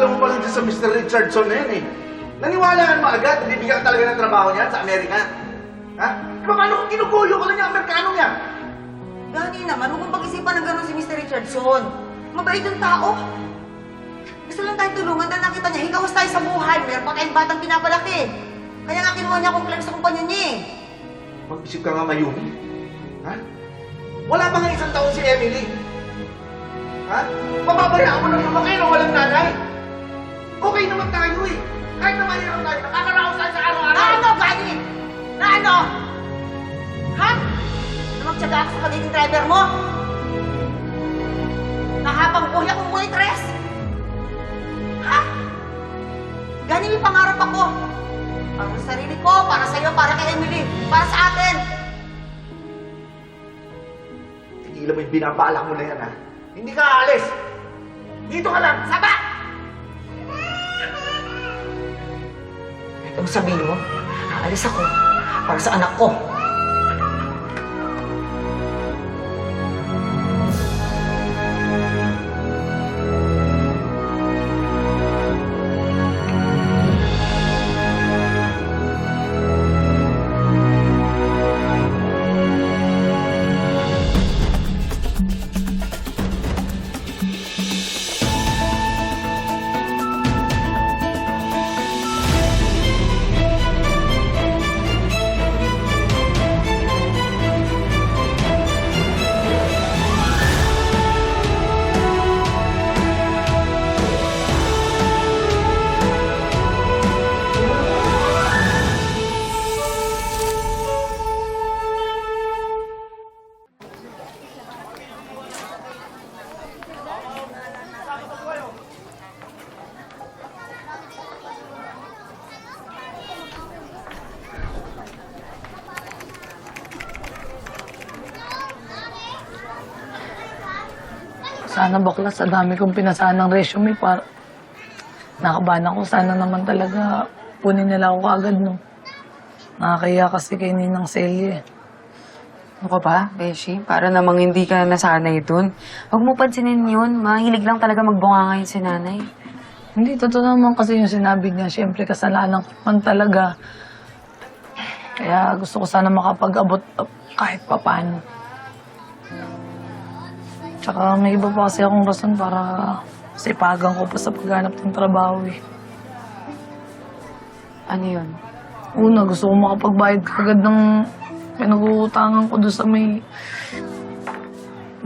pa lang sa Mr. Richardson na yan eh. Naniwala ka naman agad, bibigyan ka talaga ng trabaho niyan sa Amerika. Ha? Eh, paano kung kinukuyo ko lang yung Amerikano niya? Gani naman, huwag mong pag-isipan ng gano'n si Mr. Richardson. Mabait yung tao. Gusto lang tayong tulungan dahil nakita niya, hikawas tayo sa buhay. Meron pa tayong batang pinapalaki. Kaya nga kinuha niya akong clerk sa kumpanya niya eh. Mag-isip ka nga, Mayumi. Ha? Wala pa nga isang taon si Emily. Ha? Pababayaan mo naman kayo na walang nanay. Okay naman tayo eh. Kahit na mahirap tayo, nakakaraos tayo sa araw-araw. Na ano, Gani? Na ano? Ha? Na magtsaga ako sa pagiging driver mo? Nahabang buhay akong waitress? Ha? Gani, may pangarap ako. Para sa sarili ko, para sa'yo, para kay Emily, para sa atin. Tigilan mo yung binabalak mo na yan, ha? Hindi ka aalis. Dito ka lang. Saba! Ang sabihin mo, aalis ako para sa anak ko. Sana bakla sa dami kong pinasahan ng resume para nakabahan ako. Sana naman talaga punin nila ako agad no. Nakakaya kasi kay Ninang Celia eh. Ano ka ba, Beshi? Para namang hindi ka nasanay dun. Huwag mo pansinin yun. Mahilig lang talaga magbunga ngayon si nanay. Hindi, totoo naman kasi yung sinabi niya. Siyempre, kasalanan ko man talaga. Kaya gusto ko sana makapag-abot uh, kahit papano. Tsaka may iba pa kasi akong rason para sipagan ko pa sa paghanap ng trabaho eh. Ano yun? Una, gusto ko makapagbayad kagad ng pinag-uutangan ko doon sa may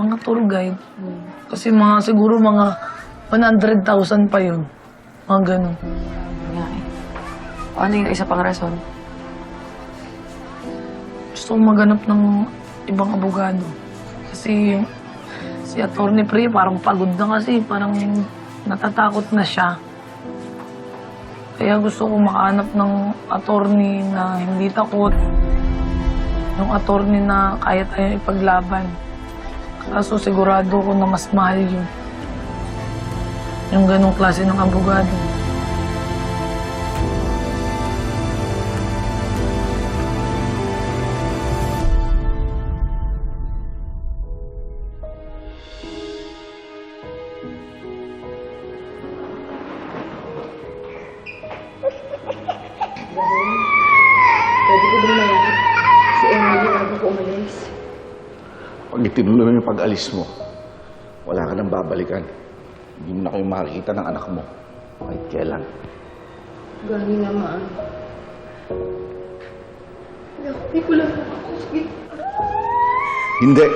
mga tour guide. Kasi mga siguro mga 100,000 pa yun. Mga ganun. Nga eh. O, ano yung isa pang rason? Gusto ko maganap ng ibang abogado. Kasi si Atty. Pri parang pagod na kasi. Parang natatakot na siya. Kaya gusto ko makahanap ng attorney na hindi takot. Yung attorney na kaya tayong ipaglaban. Kaso sigurado ko na mas mahal yun. Yung ganong klase ng abogado. Itinuloy mo yung pag-alis mo, wala ka nang babalikan. Hindi mo na kayo makikita ng anak mo. Kahit kailan. Gani naman. Yakapin ko lang ako. Sige. Hindi.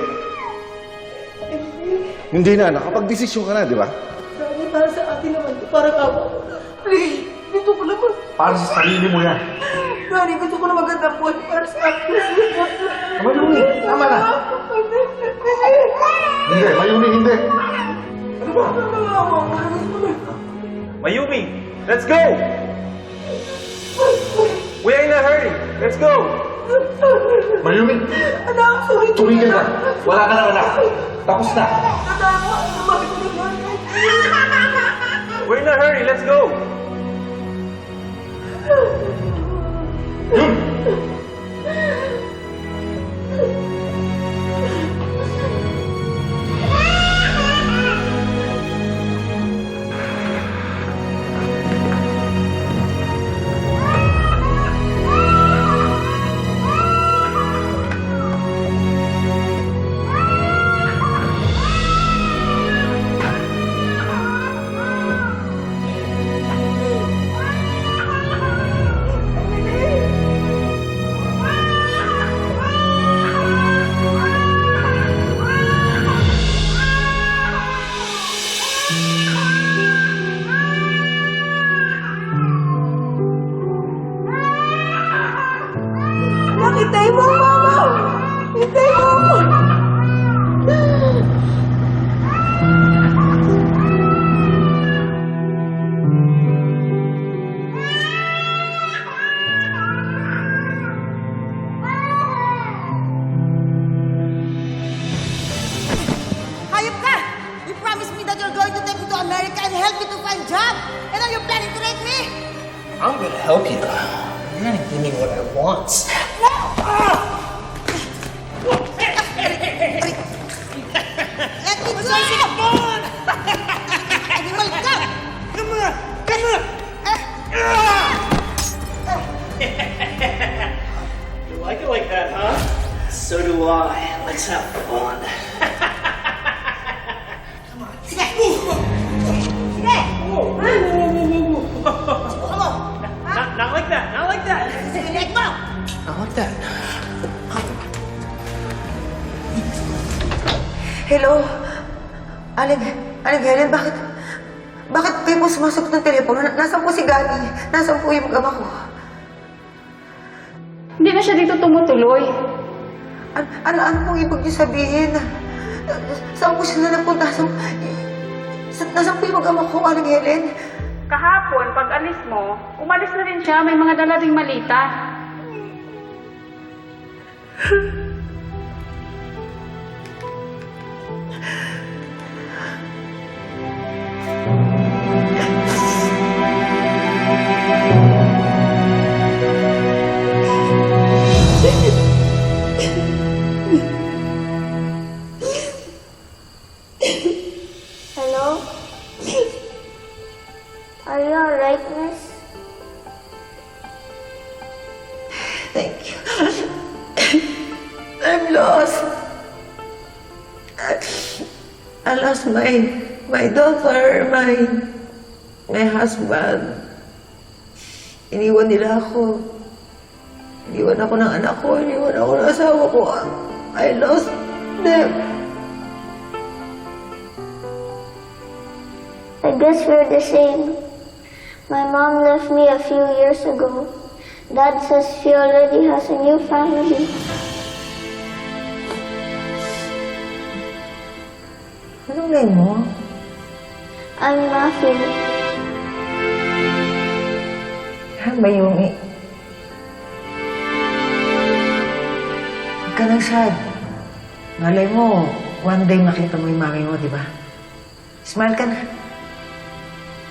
Hindi na. Nakapag-desisyon ka na, di ba? Gani, para sa atin naman. Para ka ako. Please, gusto ko naman. Para sa sarili mo yan. Gani, gusto ko na magandang buhay para sa akin. Mayumi, tama na. Hindi, Mayumi, hindi. Mayumi, let's go! We are in a hurry. Let's go! Mayumi, Anak, sorry. tumigil ka. Wala ka na anak. Tapos na. Anak, naman? We're in a hurry. Let's go! I'm gonna help you. You're gonna give me what I want. Let ah! That. Hello? Aling, Aling Helen, bakit, bakit kayo po sumasagot ng telepono? Na- Nasaan po si Gani? Nasaan po yung mag-ama ko? Hindi na siya dito tumutuloy. Ano, ano, ano pong ibig niyo sabihin? Saan po sila napunta? Saan, sa, nasaan po yung mag-ama ko, Aling Helen? Kahapon, pag alis mo, umalis na rin siya. May mga dala ring malita. Hello? Are you alright, miss? Thank you. Lost. I lost my my daughter, my my husband. Iniwan nila ako. Iniwan ako ng anak ko. Iniwan ako ng asawa ko. I lost them. I guess we're the same. My mom left me a few years ago. Dad says she already has a new family. Name mo? I'm Matthew. Mayumi. Huwag ka nang sad. Malay mo, one day makita mo yung mami mo, di ba? Smile ka na.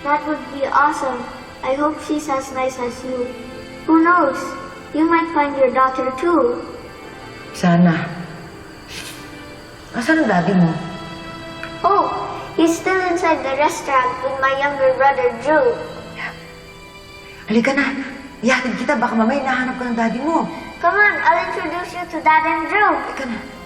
That would be awesome. I hope she's as nice as you. Who knows? You might find your daughter too. Sana. Asan ang daddy mo? Oh, he's still inside the restaurant with my younger brother Drew. Halika na. Ihatid kita. Baka mamaya nahanap ka ng daddy mo. Come on, I'll introduce you to Dad and Drew. Halika na.